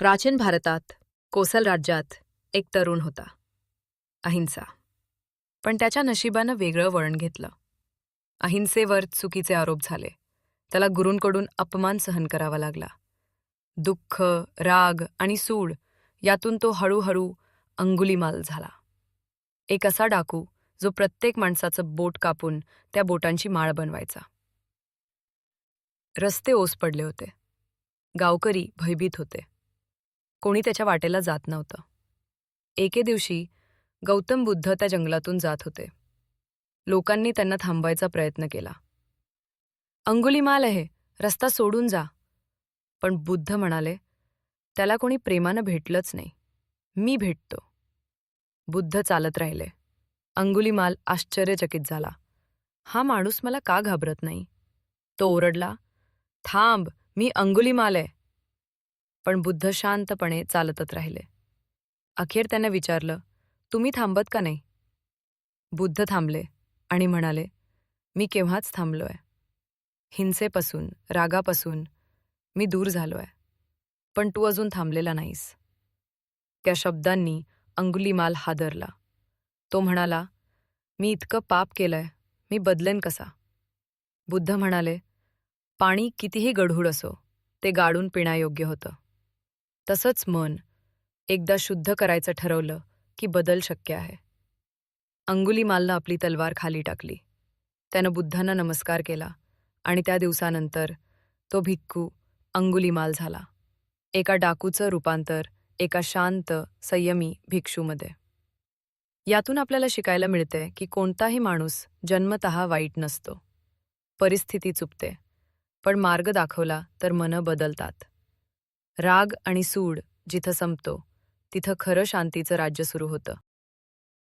प्राचीन भारतात कोसल राज्यात एक तरुण होता अहिंसा. पण त्याच्या नशिबानं वेगळं वळण घेतलं. अहिंसेवर चुकीचे आरोप झाले. त्याला गुरूंकडून अपमान सहन करावा लागला. दुःख राग आणि सूड यातून तो हळूहळू अंगुलीमाल झाला. एक असा डाकू जो प्रत्येक माणसाचं बोट कापून त्या बोटांची माळ बनवायचा. रस्ते ओस पडले होते. गावकरी भयभीत होते. कोणी त्याच्या वाटेला जात नव्हतं. एके दिवशी गौतम बुद्ध त्या जंगलातून जात होते. लोकांनी त्यांना थांबवायचा प्रयत्न केला. अंगुलीमाल आहे रस्ता सोडून जा. पण बुद्ध म्हणाले त्याला कोणी प्रेमानं भेटलंच नाही. मी भेटतो. बुद्ध चालत राहिले. अंगुलीमाल आश्चर्यचकित झाला. हा माणूस मला का घाबरत नाही? तो ओरडला थांब मी अंगुलीमाल आहे. पण बुद्ध शांतपणे चालतच राहिले. अखेर त्याने विचारलं तुम्ही थांबत का नाही? बुद्ध थांबले आणि म्हणाले मी केव्हाच थांबलोय. हिंसेपासून रागापासून मी दूर झालोय. पण तू अजून थांबलेला नाहीस. त्या शब्दांनी अंगुलीमाल हादरला. तो म्हणाला मी इतकं पाप केलंय मी बदलेन कसा? बुद्ध म्हणाले पाणी कितीही गढूळ असो ते गाडून पिण्यायोग्य होतं. तसंच मन. एकदा शुद्ध करायचं ठरवलं की बदल शक्य आहे. अंगुलीमालनं आपली तलवार खाली टाकली. त्यानं बुद्धांना नमस्कार केला आणि त्या दिवसानंतर तो भिक्खू अंगुलीमाल झाला. एका डाकूचं रूपांतर एका शांत संयमी भिक्षूमध्ये. यातून आपल्याला शिकायला मिळते की कोणताही माणूस जन्मतः वाईट नसतो. परिस्थिती चुकते पण मार्ग दाखवला तर मनं बदलतात. राग आणि सूड जिथं संपतो तिथं खरं शांतीचं राज्य सुरू होतं.